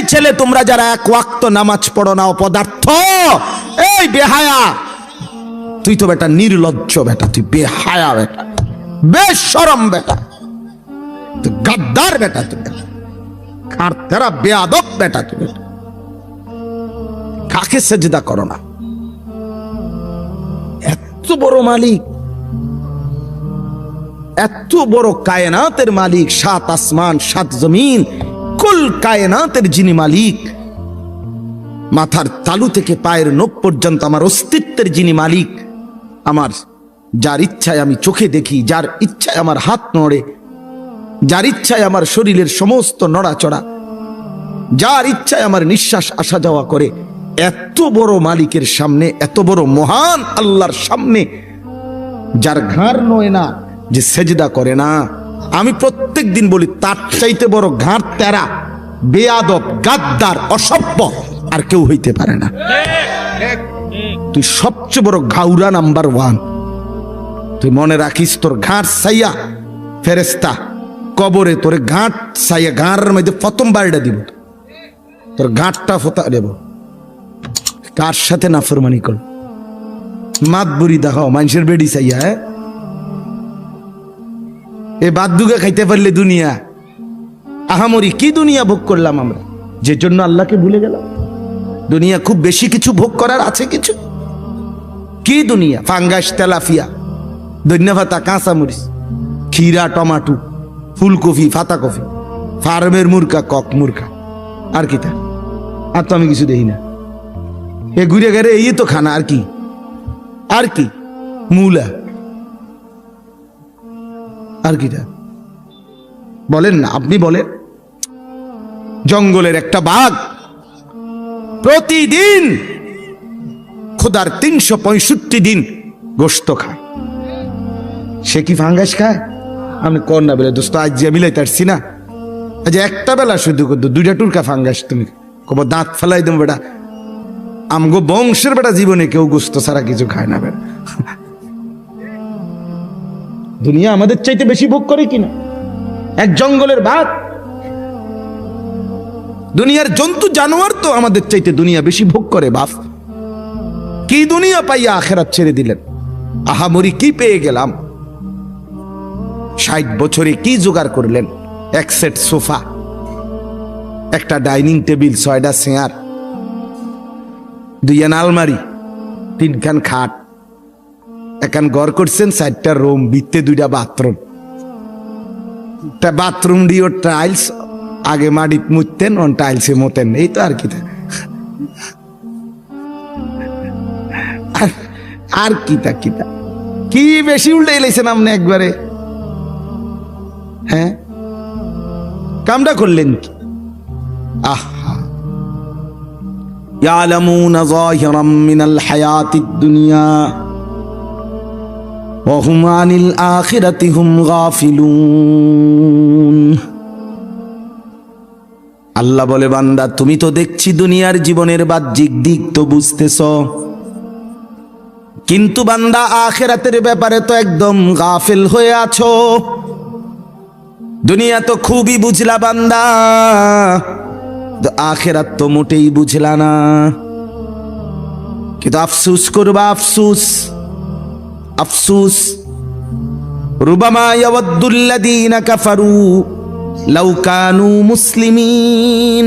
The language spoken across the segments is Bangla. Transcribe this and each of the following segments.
এই ছেলে, তোমরা যারা এক ওয়াক্ত নামাজ পড়ো না অপদার্থ এই বেহায়া। তুই তো বেটা নির্লজ্জ বেটা, তুই বেহায়া বেটা, বেশরম বেটা। তুই গাদ্দার বেটা, তুই বেটা। আর তেরা বেয়াদব বেটা, তুই কাকে সেজদা করো না? এত বড় মালিক। এত বড় কায়নাতের মালিক, সাত আসমান, সাত জমিন। কুল কায়নাতের যিনি মালিক, মাথার তালু থেকে পায়ের নোখ পর্যন্ত আমার অস্তিত্বের যিনি মালিক, আমার যার ইচ্ছায় আমি চোখে দেখি, যার ইচ্ছায় আমার হাত নড়ে, যার ইচ্ছায় আমার শরীরের সমস্ত নড়াচড়া, যার ইচ্ছায় আমার নিঃশ্বাস আসা যাওয়া করে, এত বড় মালিকের সামনে, এত বড় মহান আল্লাহর সামনে, যার ঘাড় নয় না, যে সেজদা করে না। আমি প্রত্যেক দিন বলি, তার চাইতে বড় ঘাড় তেরা, বেয়াদব, গাদ্দার, অসভ্য, আর কেউ হইতে পারে না। তুই সবচেয়ে বড় ঘাউরা নাম্বার ওয়ান। তুই মনে রাখিস, তোর ঘাট সাইয়া ফেরেস্তা কবরে তোর ঘাট সাইয়া ঘাড়ের মধ্যে প্রথম বাড়িটা দিব। তোর ঘাটটা ফোতা দেব। কার সাথে নাফরমানি কর? মাত বুড়ি দেখাও, মানুষের বেডি চাইয়া হ্যাঁ? এ বাদ দুগে খাইতে পারলে দুনিয়া। আহামরি কি দুনিয়া ভোগ করলাম আমরা? যে জন্য আল্লাহকে ভুলে গেলাম। দুনিয়া খুব বেশি কিছু ভোগ করার আছে কিছু? কি দুনিয়া? ফাঙ্গাস, তেলাফিয়া, ধন্যভাতা কাঁচা মরিচ ক্ষীরা, টমাটো, ফুলকপি ফাতা কফি ফার্মের মুরকা কক মুরকা আর কি তা? আর তো আমি কিছু দেখি না। এ ঘুরে গেলে এই তো খানা, আর কি? আর কি? মূলা। আর কি তা বলেন না, আপনি বলেন। জঙ্গলের একটা বাঘ প্রতিদিন খোদার তিনশো পঁয়ষট্টি দিন গোস্ত খায়। সে কি ফাঙ্গাস খায়? আমি কর না বেলে, দোস্ত, আজ যে মিলাই তারছি না। আজ একটা বেলা শুধু করতো দুইটা টুরকা ফাঙ্গাস তুমি। কব দাঁত ফেলাই দেবো বেটা। আমগো বংশের বেটা জীবনে কেউ গোস্ত ছাড়া কিছু খায় না বেটা। দুনিয়া আমাদের চাইতে বেশি ভোগ করে কিনা? এক জঙ্গলের বাঘ দুনিয়ার জন্তু, জানোয়ার তো আমাদের চাইতে দুনিয়া বেশি ভোগ করে, বাপ। কি দুনিয়া পাইয়া আখেরাত ছেড়ে দিলেন? আহামরি কি পেয়ে গেলাম? ষাট বছরে কি জোগাড় করলেন? এক সেট সোফা, একটা ডাইনিং টেবিল ছয়টা চেয়ার দুইয়ান আলমারি, তিনখান খাট এখান ঘর করছেন চারটা রুম ভিত্তে দুইটা বাথরুম তা বাথরুম দিও টাইলস আগে মাটিত মুততেন অন টাইলসে মতেন এই তো আর কি তা। আর- আর কি তা কি তা কি বেশি উল্টে এলেছেন আপনি একবারে হ্যাঁ কামটা করলেন কি আহা يعلمون ظاهرا من الحياة الدنيا وهم عن الآخرة هم غافلون আল্লাহ বলে বান্দা তুমি তো দেখছি দুনিয়ার জীবনের বাহ্যিক দিক তো বুঝতেছ কিন্তু বান্দা আখেরাতের ব্যাপারে তো একদম গাফেল হয়ে আছো দুনিয়া তো খুবই বুঝলা বান্দা তো আখেরাত তো মোটেই বুঝলা না কিন্তু আফসুস করবা আফসুস আফসুস, রুবামা কাফারু, লাউ কানু মুসলিমিন।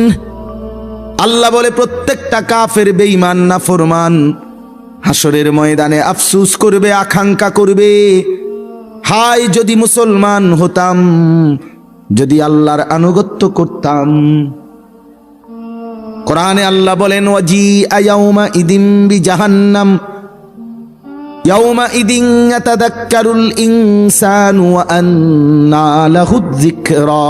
আল্লাহ বলে, প্রত্যেকটা কাফের বেঈমান না ফরমান হাসরের ময়দানে আফসুস করবে, আকাঙ্ক্ষা করবে। হায় যদি মুসলমান হতাম, যদি আল্লাহর আনুগত্য করতাম। কোরআনে আল্লাহ বলেন ওয়াজি আয়াউমা ইদিম জাহান্নাম يومئذ يتذكر الإنسان وأنى له الذكرى.